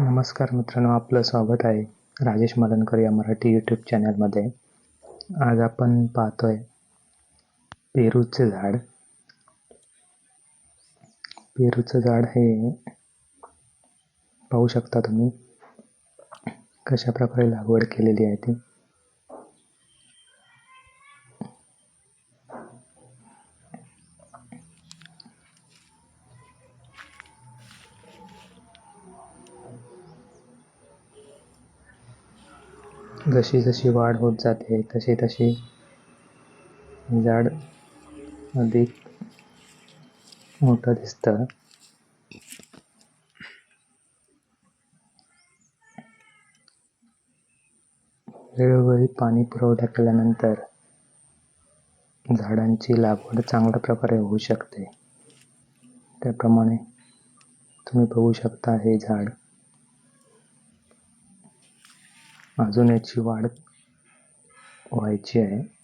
नमस्कार मित्रांनो आपलं स्वागत आहे राजेश मलनकर या मराठी यूट्यूब चॅनलमध्ये आज आपण पाहतोय पेरूचे झाड. पेरूचं झाड हे पाहू शकता तुम्ही कशा प्रकारे लागवड केलेली आहे ती. जशी जशी वाढ होत जाते तशी तशी झाड अधिक मोठं दिसतं. वेळोवेळी पाणी पुरवठा केल्यानंतर झाडांची लागवड चांगल्या प्रकारे होऊ शकते. त्याप्रमाणे तुम्ही बघू शकता हे झाड अजून याची वाढ व्हायची आहे.